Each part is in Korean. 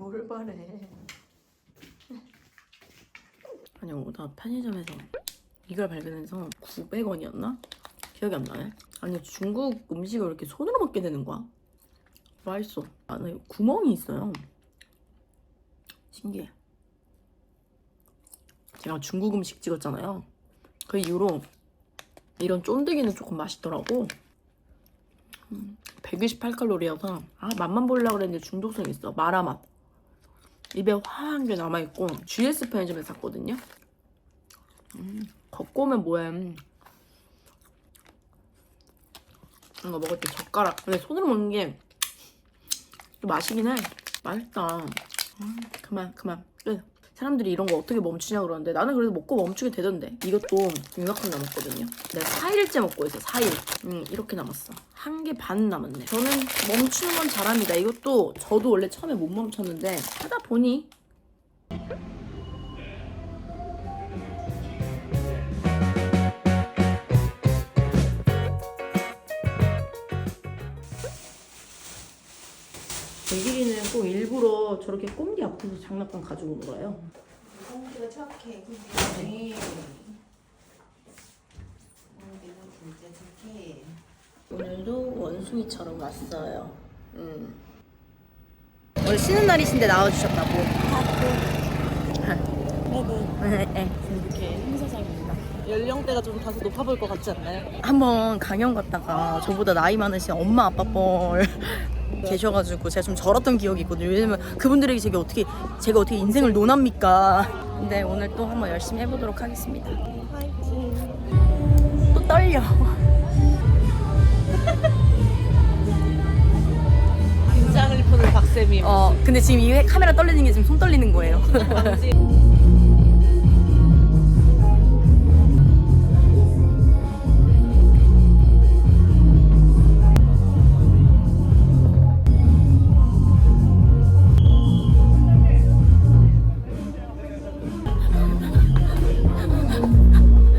뭘 바래. 아니 오다 편의점에서 이걸 발견해서 900원이었나? 기억이 안 나네. 아니 중국 음식을 이렇게 손으로 먹게 되는 거야? 맛있어. 안에 구멍이 있어요. 신기해. 제가 중국 음식 찍었잖아요. 그 이후로 이런 쫀득이는 조금 맛있더라고. 128칼로리여서 아 맛만 보려고 그랬는데 중독성 있어. 마라 맛. 입에 화한 게 남아있고 GS 편의점에서 샀거든요. 음, 걷고 오면 뭐해. 음. 이거 먹을 때 젓가락. 근데 손으로 먹는 게또 맛이긴 해. 맛있다. 음, 그만 그만 끝. 사람들이 이런 거 어떻게 멈추냐 그러는데 나는 그래도 먹고 멈추게 되던데 이것도 이만큼 남았거든요 내가 4일째 먹고 있어 4일 음 이렇게 남았어 한 개 반 남았네. 저는 멈추는 건 잘합니다. 이것도 저도 원래 처음에 못 멈췄는데 하다 보니 애기리는 꼭 일부러 저렇게 꼼디 앞에서 장난감 가지고 놀아요? 공기가 착해. 근데 공기는 진짜 착해. 오늘도 원숭이처럼 왔어요. 음. 오늘 쉬는 날이신데 나와주셨다고. 네, 이렇게 행사장입니다. 연령대가 좀 다소 높아 보일 것 같지 않나요? 한번 강연 갔다가 저보다 나이 많으신 엄마 아빠 뻘 계셔가지고 제가 좀 절었던 기억이 있거든요. 왜냐면 그분들에게 제가 어떻게 제가 어떻게 인생을 논합니까? 근데 오늘 또 한번 열심히 해보도록 하겠습니다. 화이팅! 또 떨려. 쌤이. 어 근데 지금 이 카메라 떨리는 게 지금 손 떨리는 거예요.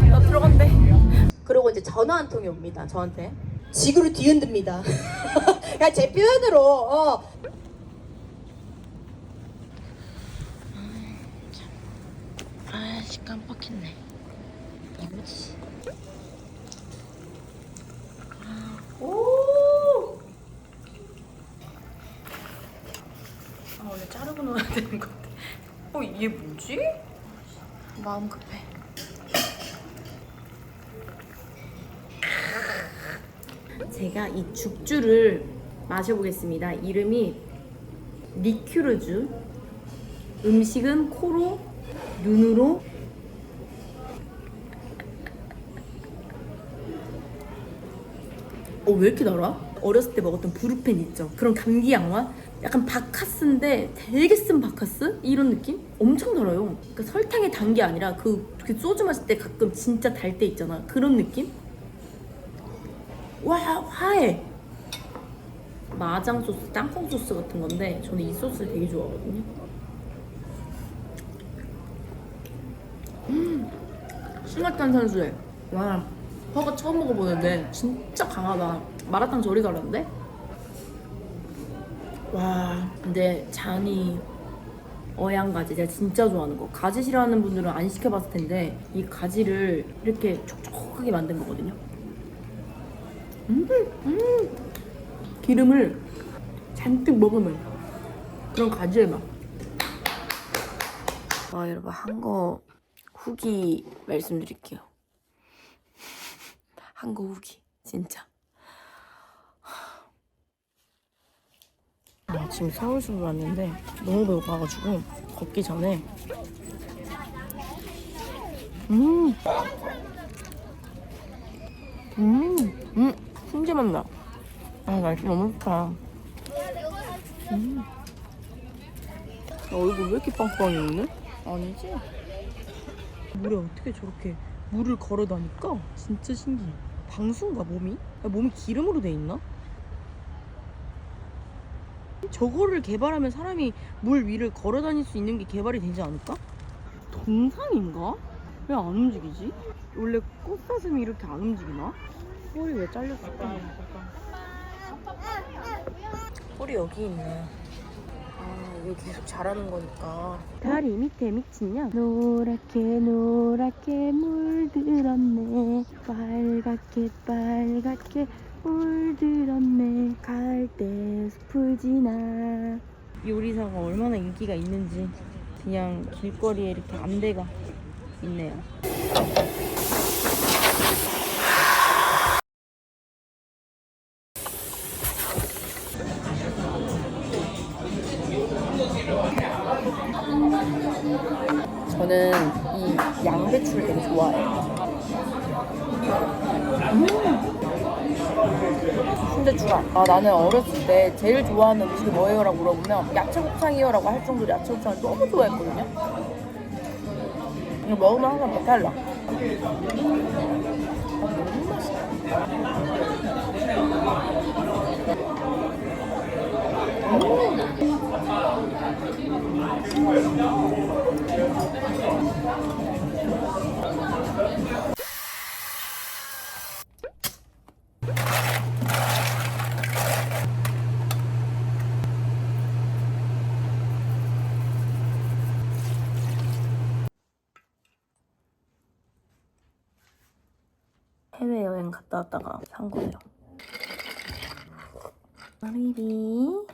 나 들어간대. 그리고 이제 전화 한 통이 옵니다. 저한테. 지구를 뒤흔듭니다. 그냥 제 표현으로 어. 아씨 깜빡했네. 이거지. 오. 아 원래 자르고 넣어야 되는 건데. 어 이게 뭐지? 마음 급해. 제가 이 죽주를 마셔보겠습니다. 이름이 리큐르주. 음식은 코로 눈으로 어 왜 이렇게 달아? 어렸을 때 먹었던 브루펜 있죠. 그런 감기 약맛 약간 바카스인데 되게 쓴 바카스? 이런 느낌? 엄청 달아요. 그러니까 설탕에 단게 아니라 그, 그 소주 마실 때 가끔 진짜 달 때 있잖아. 그런 느낌? 와 화해! 마장 소스 땅콩 소스 같은 건데 저는 이 소스를 되게 좋아하거든요. 싱글탄 산수에. 와 허가 처음 먹어보는데 진짜 강하다 마라탕 저리 다른데? 와 근데 잔이 어양가지 제가 진짜 좋아하는 거 가지 싫어하는 분들은 안 시켜봤을 텐데 이 가지를 이렇게 촉촉하게 만든 거거든요 음, 음. 기름을 잔뜩 먹으면 그런 가지의 맛 와, 여러분, 한 거 후기 말씀드릴게요. 한 거 후기, 진짜. 아, 지금 서울숲을 왔는데 너무 배고파가지고 걷기 전에 음, 음, 음, 훈제 맛나. 아, 날씨 너무 좋다. 음. 야, 얼굴 왜 이렇게 빵빵해 오늘? 아니지? 물에 어떻게 저렇게 물을 걸어 다니까? 진짜 신기해. 방수인가 몸이? 야, 몸이 기름으로 돼 있나? 저거를 개발하면 사람이 물 위를 걸어 다닐 수 있는 게 개발이 되지 않을까? 동상인가? 왜 안 움직이지? 원래 꽃사슴이 이렇게 안 움직이나? 꼬리 왜 잘렸을까? 꼬리 여기 있네. 아, 이거 계속 자라는 거니까. 다리 밑에 미친년 노랗게 노랗게 물들었네 빨갛게 빨갛게 물들었네 갈대 숲을 지나 요리사가 얼마나 인기가 있는지 그냥 길거리에 이렇게 안대가 있네요 저는 이 양배추를 되게 좋아해요. 음. 순대추가. 아, 나는 어렸을 때 제일 좋아하는 음식이 뭐예요? 라고 물어보면 야채곱창이요? 라고 할 정도로 야채곱창을 너무 좋아했거든요. 이거 먹으면 항상 배탈 나. 너무 맛있다. 해 갔다 왔다가 산 거예요. 마리비.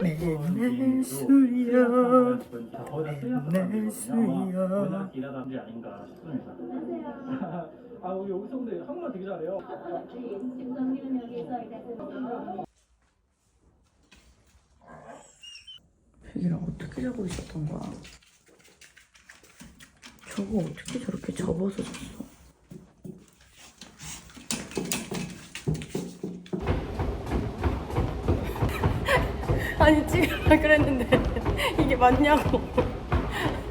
맨날 술이야. 맨날 싶습니다. 아, 우리 여기서 근데 한국말 되게 잘해요. 벽이랑 어떻게 자고 있었던 거야? 저거 어떻게 저렇게 접어서 잤어? 아니 찍으라 그랬는데 이게 맞냐고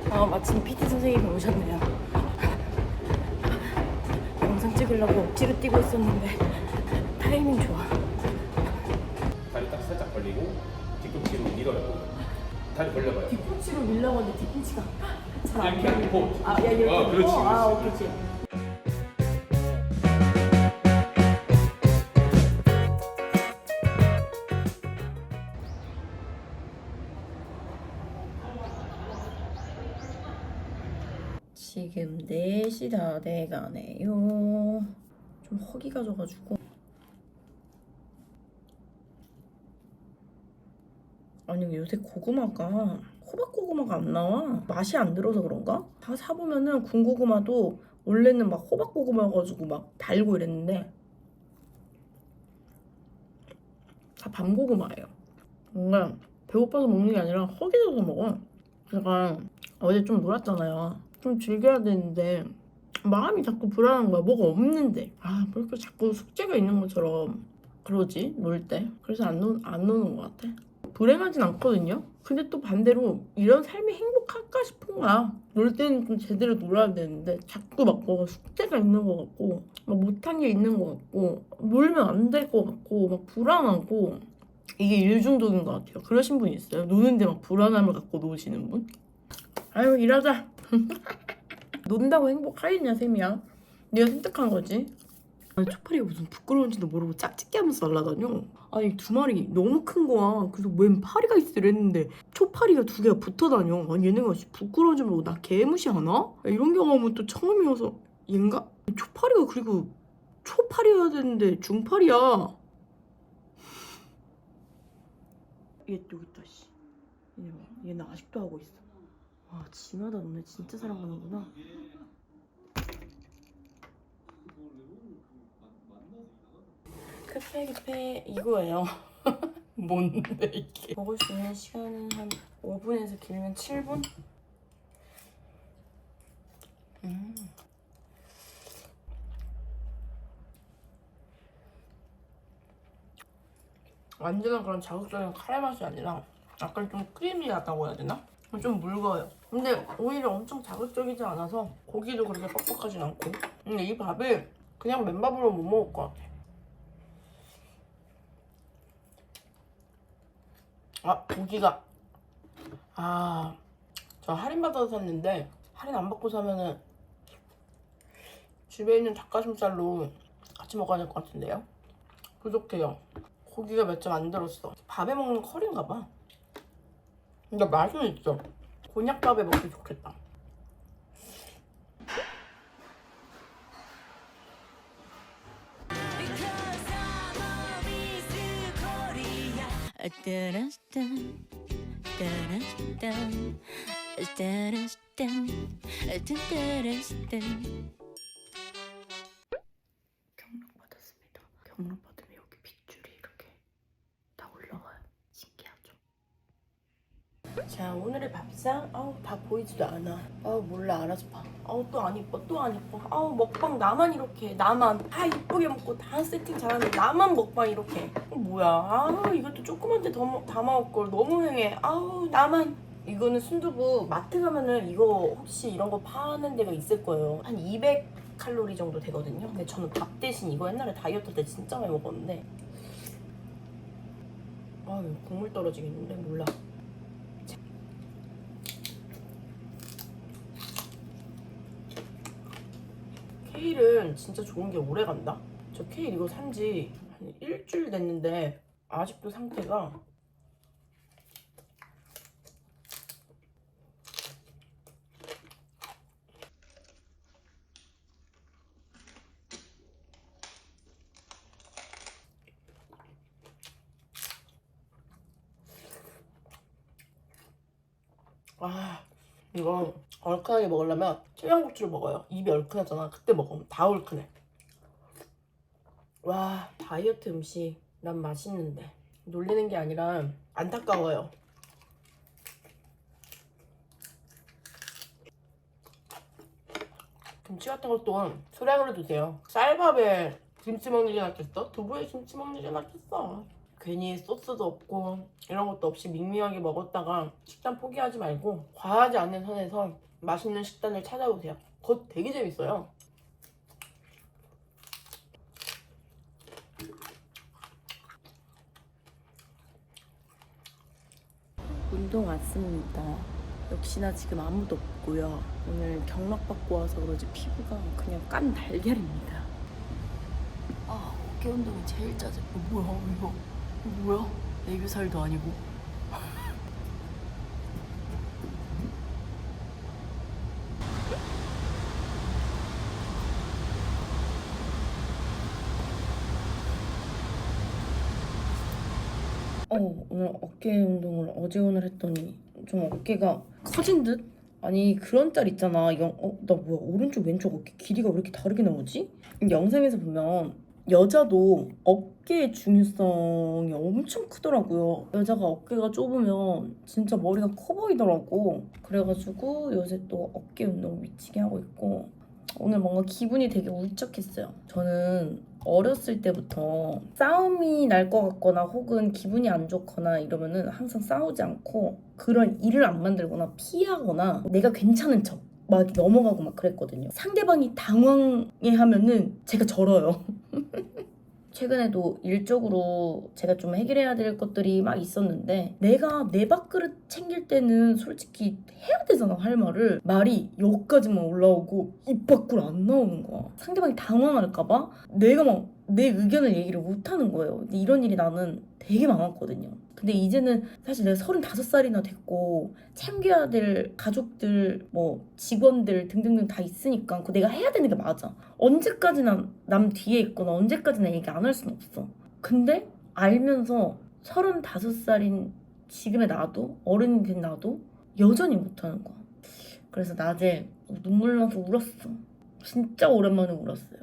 아 마침 PT 선생님이 오셨네요 영상 찍으려고 억지로 뛰고 있었는데 타이밍 좋아 다리 딱 살짝 벌리고 뒤꿈치로 밀어요. 다리 벌려봐요. 뒤꿈치로 밀려고 하는데 뒤꿈치가 아, 야, 어, 그렇지, 어, 아, 그렇지. 그렇지. 지금 4시 다 돼가네요. 좀 허기가 져가지고. 아니 요새 고구마가 호박 고구마가 안 나와? 맛이 안 들어서 그런가? 다 사보면은 군고구마도 원래는 막 호박 고구마여가지고 막 달고 이랬는데 다 밤고구마예요. 뭔가 배고파서 먹는 게 아니라 허기져서 먹어. 제가 어제 좀 놀았잖아요. 좀 즐겨야 되는데 마음이 자꾸 불안한 거야. 뭐가 없는데. 아 왜 이렇게 자꾸 숙제가 있는 것처럼 그러지 놀 때. 그래서 안, 노, 안 노는 것 같아 불행하진 않거든요. 근데 또 반대로 이런 삶이 행복할까 싶은 거야. 놀 때는 좀 제대로 놀아야 되는데 자꾸 막 뭐가 숙제가 있는 것 같고 막 못한 게 있는 것 같고 놀면 안 될 것 같고 막 불안하고 이게 일 중독인 것 같아요. 그러신 분 있어요? 노는데 막 불안함을 갖고 노시는 분? 아유 일하자. 논다고 행복하겠냐 셈이야. 네가 선택한 거지. 아니 초파리가 무슨 부끄러운지도 모르고 짝짓기 하면서 날라다녀 아니 두 마리 너무 큰 거야. 그래서 웬 파리가 있으려 했는데 초파리가 두 개가 붙어 다녀. 아니 얘네가 씨 부끄러운지 모르고 나 개무시하나? 이런 경험은 또 처음이어서 얘인가? 초파리가 그리고 초파리여야 되는데 중파리야. 얘 여기 있다 씨. 얘는 아직도 하고 있어. 와 진하다 너네. 진짜 사랑하는구나 크페기페 이거예요. 뭔데 이게? 먹을 수 있는 시간은 한 5분에서 길면 7분? 음. 완전한 그런 자극적인 카레 맛이 아니라 약간 좀 크리미하다고 해야 되나? 좀 묽어요. 근데 오히려 엄청 자극적이지 않아서 고기도 그렇게 뻑뻑하진 않고. 근데 이 밥을 그냥 맨밥으로 못 먹을 것 같아. 아 고기가 아 저 할인 받아서 샀는데 할인 안 받고 사면은 집에 있는 닭가슴살로 같이 먹어야 될 것 같은데요? 부족해요. 고기가 몇 점 안 들었어. 밥에 먹는 커리인가 봐. 근데 맛은 있어. 곤약밥에 먹기 좋겠다. 경락 받았습니다. 경락 받으면 여기 빗줄이 이렇게 다 올라와요. 신기하죠? 자 오늘의 밥상? 아우 다 보이지도 않아. 아우 몰라 알아서 봐. 아우 또 안 이뻐 또 안 이뻐. 아우 먹방 나만 이렇게 나만. 다 이쁘게 먹고 다 세팅 잘하는데 나만 먹방 이렇게. 어, 뭐야? 아우 이것도 조그만 데더 담아올 걸. 너무 행해. 아우 나만. 이거는 순두부 마트 가면은 이거 혹시 이런 거 파는 데가 있을 거예요. 한 200 칼로리 정도 되거든요. 근데 저는 밥 대신 이거 옛날에 다이어트 때 진짜 많이 먹었는데. 아유 국물 떨어지겠는데? 몰라 케일은 진짜 좋은 게 오래 간다. 저 케일 이거 산지 한 일주일 됐는데 아직도 상태가 아 이거 얼큰하게 먹으려면 청양고추를 먹어요. 입이 얼큰하잖아. 그때 먹으면 다 얼큰해. 와 다이어트 음식 난 맛있는데 놀리는 게 아니라 안타까워요. 김치 같은 것도 소량으로 드세요. 쌀밥에 김치 먹는 게 낫겠어? 두부에 김치 먹는 게 낫겠어? 괜히 소스도 없고 이런 것도 없이 밍밍하게 먹었다가 식단 포기하지 말고 과하지 않는 선에서 맛있는 식단을 찾아보세요. 그거 되게 재밌어요. 운동 왔습니다. 역시나 지금 아무도 없고요. 오늘 경락 받고 와서 그런지 피부가 그냥 깐 달걀입니다. 아 어깨 운동이 제일 짜증. 어, 뭐야 이거? 이거 뭐야? 애교살도 아니고. 어 오늘 어깨 운동을 어제 오늘 했더니 좀 어깨가 커진 듯? 아니 그런 짤 있잖아. 영, 어, 나 뭐야? 오른쪽 왼쪽 어깨 길이가 왜 이렇게 다르게 나오지? 영상에서 보면 여자도 어깨의 중요성이 엄청 크더라고요. 여자가 어깨가 좁으면 진짜 머리가 커 보이더라고. 그래가지고 요새 또 어깨 운동 미치게 하고 있고 오늘 뭔가 기분이 되게 울적했어요. 저는 어렸을 때부터 싸움이 날 것 같거나 혹은 기분이 안 좋거나 이러면은 항상 싸우지 않고 그런 일을 안 만들거나 피하거나 내가 괜찮은 척 막 넘어가고 막 그랬거든요. 상대방이 당황해 하면은 제가 절어요. 최근에도 일적으로 제가 좀 해결해야 될 것들이 막 있었는데 내가 내 밥그릇 챙길 때는 솔직히 해야 되잖아 할 말을. 말이 여기까지만 올라오고 입 밖으로 안 나오는 거야. 상대방이 당황할까봐 내가 막내 의견을 얘기를 못 하는 거예요. 근데 이런 일이 나는 되게 많았거든요. 근데 이제는 사실 내가 35살이나 됐고 챙겨야 될 가족들 뭐 직원들 등등등 다 있으니까 그 내가 해야 되는 게 맞아. 언제까지나 남 뒤에 있거나 언제까지나 얘기 안할순 없어. 근데 알면서 35살인 지금의 나도 어른이 된 나도 여전히 못하는 거야. 그래서 낮에 눈물 나서 울었어. 진짜 오랜만에 울었어요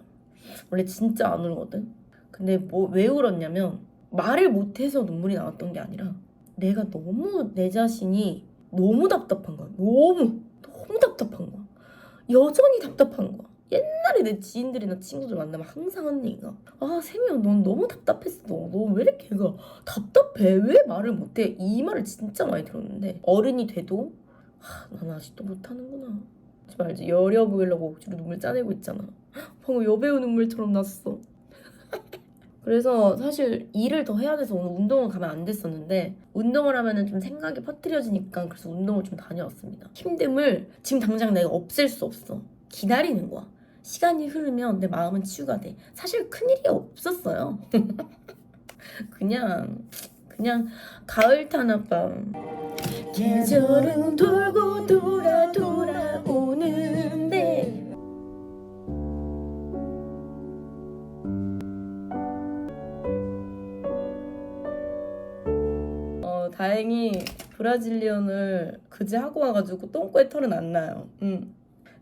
원래 진짜 안 울거든 근데 뭐 왜 울었냐면 말을 못해서 눈물이 나왔던 게 아니라 내가 너무 내 자신이 너무 답답한 거야. 너무 너무 답답한 거야. 여전히 답답한 거야. 옛날에 내 지인들이나 친구들 만나면 항상 하는 얘기가 아 세미야 넌 너무 답답했어. 너 왜 이렇게 걔가 답답해? 왜 말을 못해? 이 말을 진짜 많이 들었는데 어른이 돼도 아, 난 아직도 못하는구나. 말지 여려 보이려고 억지로 눈물 짜내고 있잖아. 방금 여배우 눈물처럼 났어. 그래서 사실 일을 더 해야 돼서 오늘 운동을 가면 안 됐었는데 운동을 하면은 좀 생각이 퍼뜨려지니까 그래서 운동을 좀 다녀왔습니다. 힘듦을 지금 당장 내가 없앨 수 없어. 기다리는 거야. 시간이 흐르면 내 마음은 치유가 돼. 사실 큰일이 없었어요. 그냥 그냥 가을 타나밤 계절은 돌고 돌아 돌아 다행히 브라질리언을 그제 하고 와가지고 똥꼬에 털은 안 나요. 음.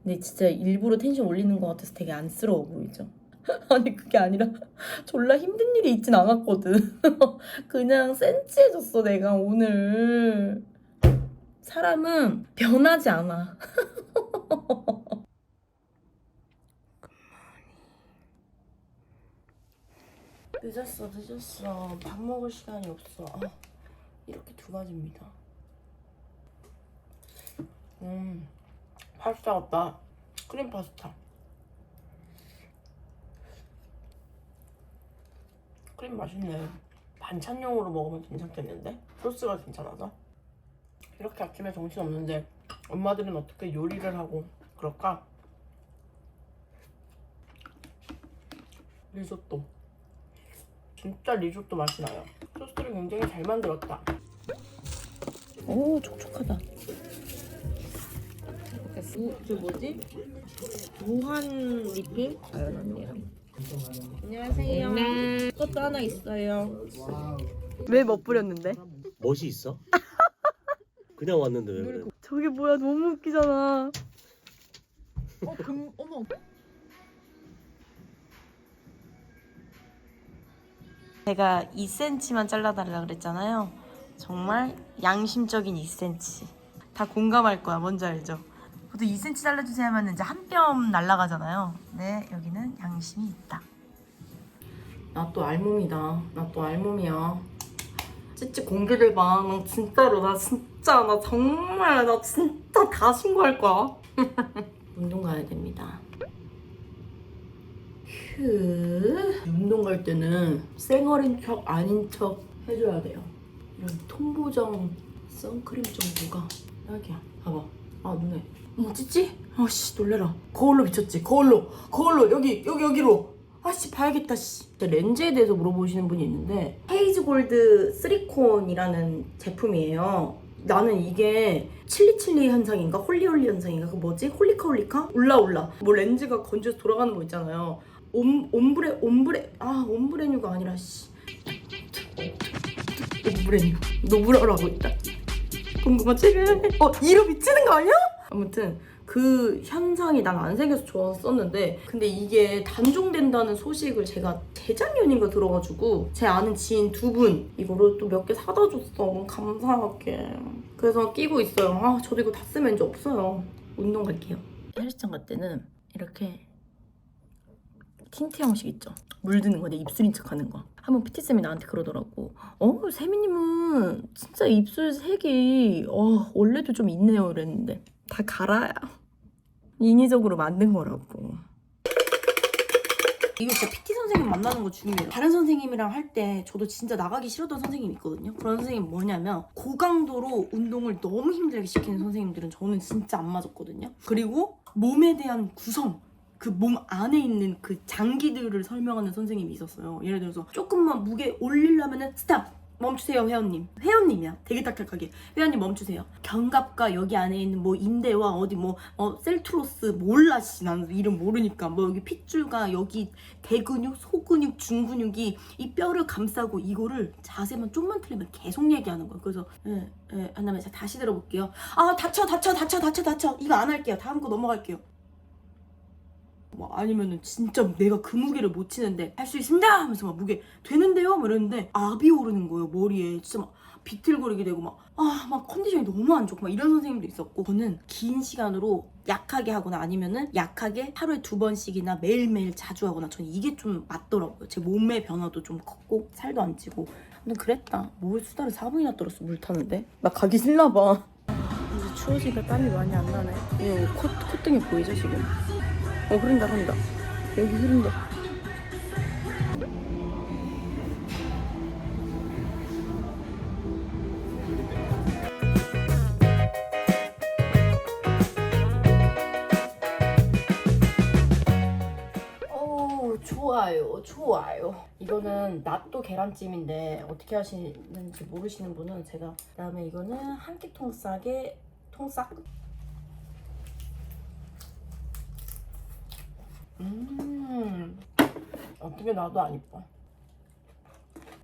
근데 진짜 일부러 텐션 올리는 것 같아서 되게 안쓰러워 보이죠. 아니 그게 아니라 졸라 힘든 일이 있진 않았거든. 그냥 센치해졌어 내가 오늘. 사람은 변하지 않아. 늦었어 늦었어 밥 먹을 시간이 없어 아, 이렇게 두 가지입니다. 음 파스타 같다. 크림 파스타. 크림 맛있네. 반찬용으로 먹으면 괜찮겠는데? 소스가 괜찮아서? 이렇게 아침에 정신없는데 엄마들은 어떻게 요리를 하고 그럴까? 리조또 진짜 리조또 맛이 나요 소스를 굉장히 잘 만들었다 오 촉촉하다 무, 그 뭐지? 무한 리필? 과연 언니랑 안녕하세요 그것도 하나 있어요 왜 멋부렸는데? 멋이 있어? 그냥 왔는데 왜 그래? 저게 뭐야 너무 웃기잖아 어, 금, 어머. 제가 2cm만 잘라달라 그랬잖아요. 정말 양심적인 2cm. 다 공감할 거야. 뭔지 알죠? 보통 2cm 잘라주세요 하면 이제 한 뼘 날라가잖아요. 네, 여기는 양심이 있다. 나 또 알몸이다. 나 또 알몸이야. 찌찌 공개를 봐. 나 진짜로 나 진짜 나 정말 나 진짜 다 신고할 거야. 운동 가야 됩니다. 휴. 운동 갈 때는 쌩얼인 척 아닌 척 해줘야 돼요. 이런 통보정 선크림 정도가 딱이야. 봐봐. 아 눈에. 어머 찌찌? 아씨 놀래라. 거울로 비쳤지. 거울로. 거울로 여기 여기 여기로. 아씨 봐야겠다 씨. 렌즈에 대해서 물어보시는 분이 있는데 헤이즈 골드 쓰리콘이라는 제품이에요. 나는 이게 칠리칠리 현상인가 홀리홀리 현상인가 그 뭐지 홀리카 홀리카 올라올라 뭐 렌즈가 건조해서 돌아가는 거 있잖아요 옴 옴브레 옴브레 아 옴브레뉴가 아니라 씨. 옴브레뉴. 노브라라고 있다. 궁금하지? 어 이로 미치는 거 아니야? 아무튼 그 현상이 난 안 생겨서 좋았었는데 근데 이게 단종된다는 소식을 제가 재작년인가 들어가지고 제 아는 지인 두 분 이거를 또 몇 개 사다 줬어. 감사하게. 그래서 끼고 있어요. 아 저도 이거 다 쓰면 이제 없어요. 운동 갈게요. 헬스장 갈 때는 이렇게 틴트 형식 있죠? 물드는 거 내 입술인 척 하는 거. 한번 PT쌤이 나한테 그러더라고. 어 세미님은 진짜 입술 색이 어, 원래도 좀 있네요. 이랬는데. 다 갈아야 인위적으로 만든 거라고. 이거 진짜 PT 선생님 만나는 거 중요해요. 다른 선생님이랑 할 때 저도 진짜 나가기 싫었던 선생님이 있거든요. 그런 선생님 뭐냐면 고강도로 운동을 너무 힘들게 시키는 선생님들은 저는 진짜 안 맞았거든요. 그리고 몸에 대한 구성 그 몸 안에 있는 그 장기들을 설명하는 선생님이 있었어요. 예를 들어서 조금만 무게 올리려면은 스탑! 멈추세요 회원님. 회원님이야. 되게 딱딱하게. 회원님 멈추세요. 견갑과 여기 안에 있는 뭐 인대와 어디 뭐 어, 셀트로스 몰라 씨. 나는 이름 모르니까. 뭐 여기 핏줄과 여기 대근육 소근육 중근육이 이 뼈를 감싸고 이거를 자세만 좀만 틀리면 계속 얘기하는 거예요 그래서 예예 한다음에 제가 다시 들어볼게요. 아 다쳐 다쳐 다쳐 다쳐 다쳐 이거 안 할게요. 다음 거 넘어갈게요 뭐 아니면은 진짜 내가 그 무게를 못 치는데 할 수 있습니다 하면서 막 무게 되는데요? 막 이러는데 압이 오르는 거예요 머리에. 진짜 막 비틀거리게 되고 막 아 막 컨디션이 너무 안 좋고 막 이런 선생님도 있었고. 저는 긴 시간으로 약하게 하거나 아니면은 약하게 하루에 두 번씩이나 매일매일 자주 하거나 저는 이게 좀 맞더라고요. 제 몸의 변화도 좀 컸고 살도 안 찌고. 근데 그랬다. 뭘 수다를 4분이나 떨었어 물 타는데? 나 가기 싫나 봐. 이제 추워지니까 땀이 많이 안 나네. 이거 콧, 콧등이 보이죠 지금 어 흐른다 흐른다 여기 흐른다 좋아요, 좋아요. 이거는 낫또 계란찜인데 어떻게 하시는지 모르시는 분은 제가 그다음에 이거는 한 끼 통싸게 통싹. 음, 어떻게 나도 안 이뻐.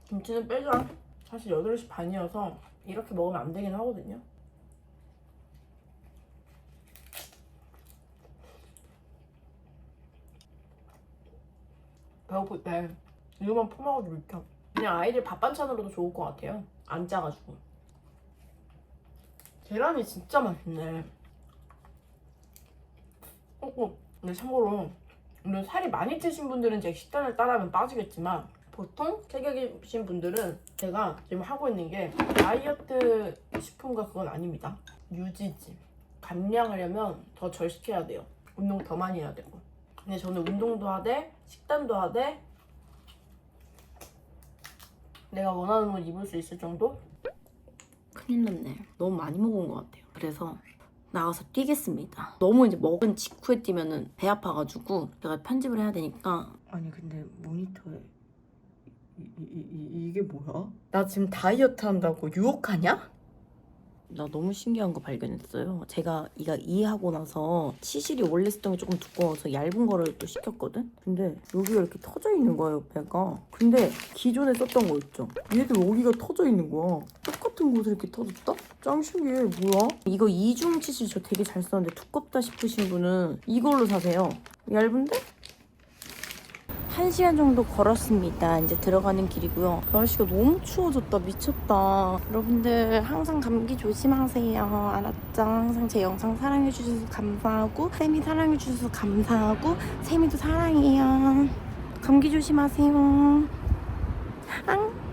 김치는 빼자. 사실 8시 반이어서 이렇게 먹으면 안 되긴 하거든요. 배고플 때 이거만 퍼먹어도 좋죠. 그냥 아이들 밥 반찬으로도 좋을 것 같아요. 안 짜가지고. 계란이 진짜 맛있네. 어, 어. 근데 참고로 물론 살이 많이 찌신 분들은 제 식단을 따라하면 빠지겠지만 보통 체격이신 분들은 제가 지금 하고 있는 게 다이어트 식품과 그건 아닙니다. 유지지. 감량하려면 더 절식해야 돼요. 운동 더 많이 해야 되고. 근데 저는 운동도 하되 식단도 하되 내가 원하는 옷 입을 수 있을 정도? 큰일 났네. 너무 많이 먹은 것 같아요. 그래서 나가서 뛰겠습니다. 너무 이제 먹은 직후에 뛰면은 배 아파가지고 제가 편집을 해야 되니까 아니 근데 모니터에 이, 이, 이, 이게 뭐야? 나 지금 다이어트 한다고 유혹하냐? 나 너무 신기한 거 발견했어요. 제가 이가 이하고 나서 치실이 원래 쓰던 게 조금 두꺼워서 얇은 거를 또 시켰거든? 근데 여기가 이렇게 터져 있는 거야, 옆에가. 근데 기존에 썼던 거 있죠? 얘도 여기가 터져 있는 거야. 똑같은 곳에 이렇게 터졌다? 짱 신기해. 뭐야? 이거 이중 치실 저 되게 잘 썼는데 두껍다 싶으신 분은 이걸로 사세요. 얇은데? 한 시간 정도 걸었습니다. 이제 들어가는 길이고요. 날씨가 너무 추워졌다. 미쳤다. 여러분들 항상 감기 조심하세요. 알았죠? 항상 제 영상 사랑해주셔서 감사하고 쌤이 사랑해주셔서 감사하고 쌤이도 사랑해요. 감기 조심하세요. 앙.